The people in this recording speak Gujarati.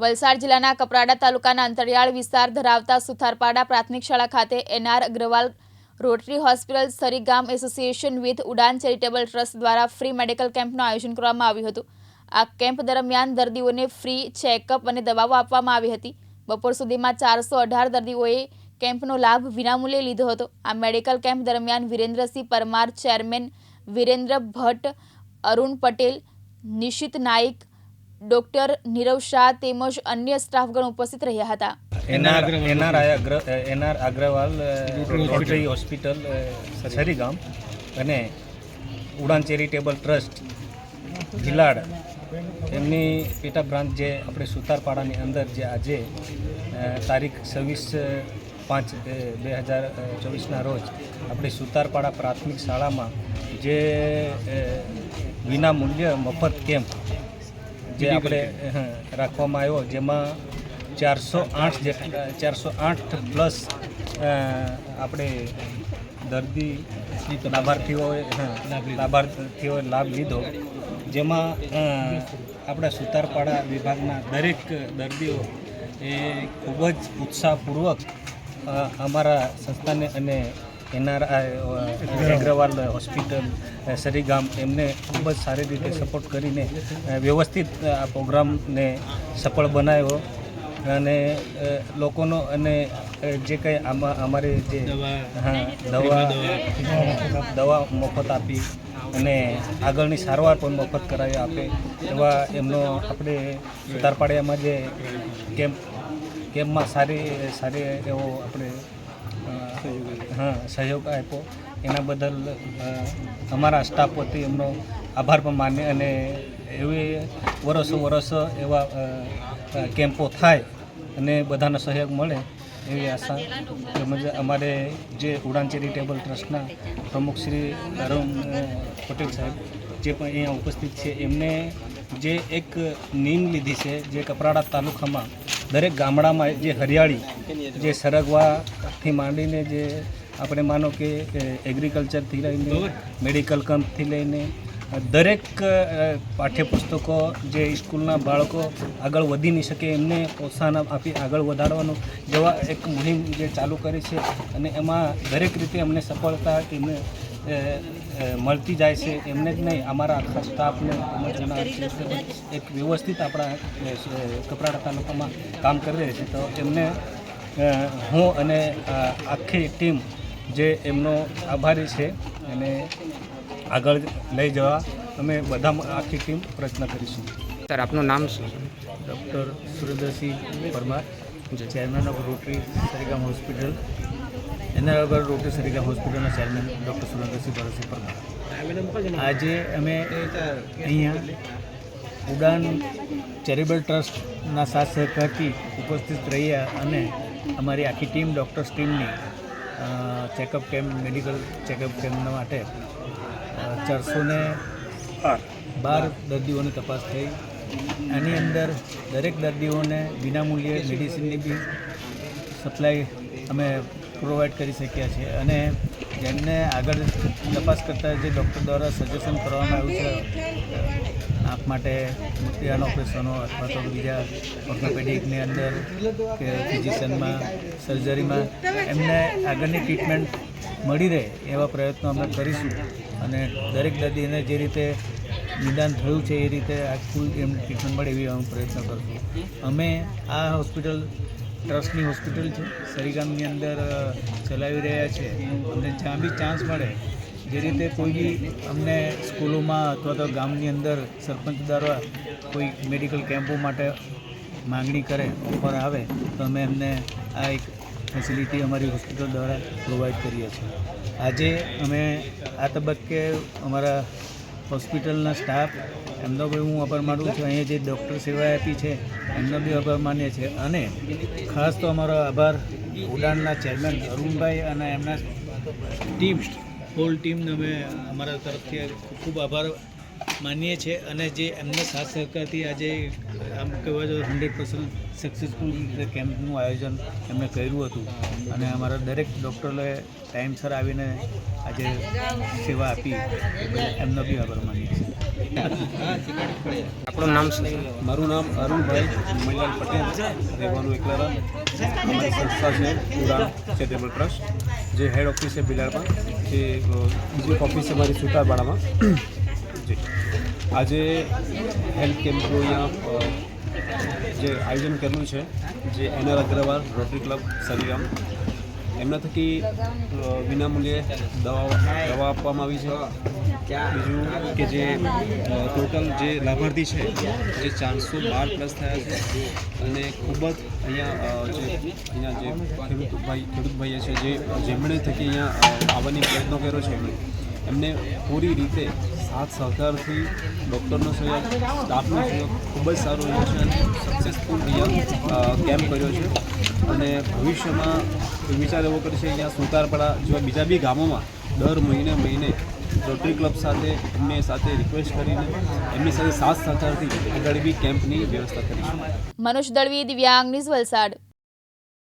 વલસાડ જિલ્લાના કપરાડા તાલુકાના અંતરિયાળ વિસ્તાર ધરાવતા સુથારપાડા પ્રાથમિક શાળા ખાતે NR Agrawal Rotary Hospital Sarigam association with Udaan Charitable Trust દ્વારા ફ્રી મેડિકલ કેમ્પનું આયોજન કરવામાં આવ્યું હતું. આ કેમ્પ દરમિયાન દર્દીઓને ફ્રી ચેકઅપ અને દવાઓ આપવામાં આવી હતી. બપોર સુધીમાં ચારસો અઢાર દર્દીઓએ કેમ્પનો લાભ વિનામૂલ્યે લીધો હતો. આ મેડિકલ કેમ્પ દરમિયાન વિરેન્દ્રસિંહ પરમાર, ચેરમેન વિરેન્દ્ર ભટ્ટ, અરુણ પટેલ, નિશિત નાઈક ડોક્ટર નીરવ શાહ તેમજ અન્ય સ્ટાફગણ ઉપસ્થિત રહ્યા હતા. NR NR NR Agrawal Rotary Hospital Sarigam અને ઉડાન ચેરિટેબલ ટ્રસ્ટ જિલ્લાડ એમની પેટા બ્રાન્ચ જે આપણે સુતારપાડાની અંદર જે આજે તારીખ છવ્વીસ પાંચ બે હજાર ચોવીસના રોજ આપણી સુતારપાડા પ્રાથમિક શાળામાં જે વિના મૂલ્ય મફત કેમ્પ જે આપણે રાખવામાં આવ્યો જેમાં ચારસો આઠ જેટલા ચારસો આઠ પ્લસ આપણે દર્દી લાભાર્થીઓએ લાભાર્થીઓએ લાભ લીધો. જેમાં આપણા સુતારપાડા વિભાગના દરેક દર્દીઓ એ ખૂબ જ ઉત્સાહપૂર્વક અમારા સંસ્થાને અને એનઆર અગ્રવાલ હોસ્પિટલ સરીગામ, એમને ખૂબ જ સારી રીતે સપોર્ટ કરીને વ્યવસ્થિત આ પ્રોગ્રામને સફળ બનાવ્યો. અને લોકોનો, અને જે કંઈ આમાં, અમારે જે, હા, દવા દવા મફત આપી અને આગળની સારવાર પણ મફત કરાવી આપે, એવા એમનો આપણે સુતારપાડિયામાં જે કેમ્પ, કેમ્પમાં સારી સારી એવો આપણે હા, સહયોગ આપ્યો. એના બદલ અમારા સ્ટાફ વતી એમનો આભાર પણ માન્ય અને એવી વરસો વરસો એવા કેમ્પો થાય અને બધાનો સહયોગ મળે એવી આશા તેમજ અમારે જે ઉડાન ચેરિટેબલ ટ્રસ્ટના પ્રમુખ શ્રી અરુણ પટેલ સાહેબ જે પણ અહીંયા ઉપસ્થિત છે, એમને જે એક નીમ લીધી છે, જે કપરાડા તાલુકામાં દરેક ગામડામાં જે હરિયાળી, જે સરગવાથી માંડીને જે આપણે માનો કે એગ્રીકલ્ચરથી લઈને મેડિકલ કેમ્પથી લઈને દરેક પાઠ્યપુસ્તકો જે સ્કૂલના બાળકો આગળ વધી નહીં શકે એમને પ્રોત્સાહન આપી આગળ વધારવાનું જેવા એક મુહિમ જે ચાલુ કરી છે અને એમાં દરેક રીતે અમને સફળતા એમને મળતી જાય છે. એમને જ નહીં અમારા આખા સ્ટાફને એક વ્યવસ્થિત આપણા કપરાડા તાલુકામાં કામ કરી રહી છે. તો એમને હું અને આખી ટીમ જે એમનો આભારી છે અને આગળ લઈ જવા અમે બધા આખી ટીમ પ્રયત્ન કરીશું. સર આપનું નામ શું? Doctor Surendrasinh Parmar chairman of Rotary Sarigam Hospital. એના વગર રોટરી સરીગામ હોસ્પિટલના ચેરમેન ડૉક્ટર સુરેન્દ્રસિંહ ભરતસિંહ પરમાર. આજે અમે અહીંયા ઉડાન ચેરિટેબલ ટ્રસ્ટના સાથ સહકારથી ઉપસ્થિત રહ્યા અને અમારી આખી ટીમ ડૉક્ટર્સ ટીમની ચેકઅપ કેમ્પ મેડિકલ ચેકઅપ કેમ્પના માટે ચારસો ને બાર. દર્દીઓની તપાસ થઈ. આની અંદર દરેક દર્દીઓને વિનામૂલ્યે મેડિસિનની બી સપ્લાય અમે પ્રોવાઈડ કરી શક્યા છીએ. અને જેમને આગળ તપાસ કરતાં જે ડૉક્ટર દ્વારા સજેશન કરવામાં આવ્યું છે આંખ માટે મોતિયાના ઓપરેશનો અથવા તો બીજા ઓર્થોપેડિકની અંદર કે ફિઝિશિયનમાં, સર્જરીમાં, એમને આગળની ટ્રીટમેન્ટ મળી રહે એવા પ્રયત્નો અમે કરીશું. અને દરેક દર્દીને જે રીતે નિદાન થયું છે એ રીતે આ ફૂલ એમને ટ્રીટમેન્ટ મળે એવી અમે પ્રયત્ન કરશું. અમે આ હોસ્પિટલ, ટ્રસ્ટની હોસ્પિટલ છે, સરીગામની અંદર ચલાવી રહ્યા છે. અમને જ્યાં બી ચાન્સ મળે જે રીતે કોઈ બી અમને સ્કૂલોમાં અથવા તો ગામની અંદર સરપંચ દ્વારા કોઈ મેડિકલ કેમ્પો માટે માંગણી કરે, ઓફર આવે, તો અમે એમને આ એક ફેસિલિટી અમારી હોસ્પિટલ દ્વારા પ્રોવાઈડ કરીએ છીએ. આજે અમે આ તબક્કે અમારા હોસ્પિટલના સ્ટાફ એમનો બી હું આભાર માનું છું, અહીંયા જે ડૉક્ટર સેવા આપી છે, એમનો બી આભાર માનીએ છીએ. અને ખાસ તો અમારો આભાર ઉડાનના ચેરમેન અરુણભાઈ અને એમના ટીમ હોલ ટીમને અમે અમારા તરફથી ખૂબ ખૂબ આભાર માનીએ છીએ અને જે એમને સાથ સહકારથી આજે આમ કહેવાય જો હંડ્રેડ પર્સન્ટ સક્સેસફુલ રીતે કેમ્પનું આયોજન એમણે કર્યું હતું. અને અમારા દરેક ડૉક્ટરોએ ટાઈમસર આવીને આજે સેવા આપી. એમનો બી આભાર માનીએ છીએ. આપણું નામ મારું નામ અરુણભાઈ મહિલાલ પટેલ. રહેવાનું એકલારા અમારી સંસ્થા છે ઉડાન ચેરિટેબલ ટ્રસ્ટ. જે હેડ ઓફિસ છે બિલાડમાં જે બીજી ઓફિસ છે મારી સુતારવાડામાં જી. આજે હેલ્થ કેમ્પનું અહીંયા જે આયોજન કરેલું છે, જે NR Agrawal Rotary Club Sarigam એમના થકી વિનામૂલ્યે દવાઓ દવા આપવામાં આવી છે. બીજું કે જે ટોટલ જે લાભાર્થી છે જે ચારસો બાર પ્લસ થયા છે. અને ખૂબ જ અહીંયા જે અહીંયા જે ખેડૂત ભાઈ, ખેડૂત ભાઈએ છે, જે જેમણે થકી અહીંયા આવવાની પ્રયત્નો કર્યો છે એમણે, એમને પૂરી રીતે સાથ સહકારથી ડૉક્ટરનો સહયોગ, સ્ટાફનો સહયોગ ખૂબ જ સારો રહ્યો છે અને સક્સેસફુલ અહીંયા કેમ્પ કર્યો છે. અને ભવિષ્યમાં વિચાર એવો કરશે અહીંયા સુતારપાડા જેવા બીજા બી ગામોમાં દર મહિને મહિને રોટરી ક્લબ સાથે, એમને સાથે રિક્વેસ્ટ કરીને એમની સાથે સાથ સહકારથી આગળ કેમ્પની વ્યવસ્થા કરીશું. મનોજ દળવી દિવ્યાંગ ન્યૂઝ વલસાડ.